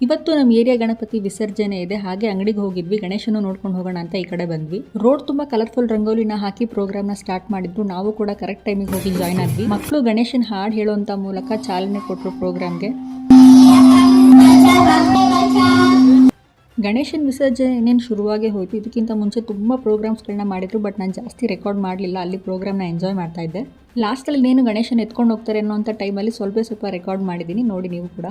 ಇವತ್ತು ನಮ್ಮ ಏರಿಯಾ ಗಣಪತಿ ವಿಸರ್ಜನೆ ಇದೆ, ಹಾಗೆ ಅಂಗಡಿಗೆ ಹೋಗಿದ್ವಿ, ಗಣೇಶನ ನೋಡ್ಕೊಂಡು ಹೋಗೋಣ ಅಂತ ಈ ಕಡೆ ಬಂದ್ವಿ. ರೋಡ್ ತುಂಬಾ ಕಲರ್ಫುಲ್ ರಂಗೋಲಿನ ಹಾಕಿ ಪ್ರೋಗ್ರಾಮ್ನ ಸ್ಟಾರ್ಟ್ ಮಾಡಿದ್ರು, ನಾವು ಕೂಡ ಕರೆಕ್ಟ್ ಟೈಮಿಗೆ ಹೋಗಿ ಜಾಯ್ನ್ ಆದ್ವಿ. ಮಕ್ಕಳು ಗಣೇಶನ ಹಾಡು ಹೇಳುವಂತ ಮೂಲಕ ಚಾಲನೆ ಕೊಟ್ಟರು ಪ್ರೋಗ್ರಾಮ್ಗೆ ಗಣೇಶನ್ ವಿಸರ್ಜನೆ ಇನ್ನೇನು ಶುರುವಾಗೇ ಹೋಯ್ತು, ಇದಕ್ಕಿಂತ ಮುಂಚೆ ತುಂಬ ಪ್ರೋಗ್ರಾಮ್ಸ್ಗಳನ್ನ ಮಾಡಿದ್ರು ಬಟ್ ನಾನು ಜಾಸ್ತಿ ರೆಕಾರ್ಡ್ ಮಾಡಲಿಲ್ಲ, ಅಲ್ಲಿ ಪ್ರೋಗ್ರಾಮ್ನ ಎಂಜಾಯ್ ಮಾಡ್ತಾ ಇದ್ದೆ. ಲಾಸ್ಟಲ್ಲಿ ಇನ್ನೇನು ಗಣೇಶನ್ ಎತ್ಕೊಂಡು ಹೋಗ್ತಾರೆ ಅನ್ನೋಂಥ ಟೈಮಲ್ಲಿ ಸ್ವಲ್ಪ ಸ್ವಲ್ಪ ರೆಕಾರ್ಡ್ ಮಾಡಿದ್ದೀನಿ ನೋಡಿ ನೀವು ಕೂಡ.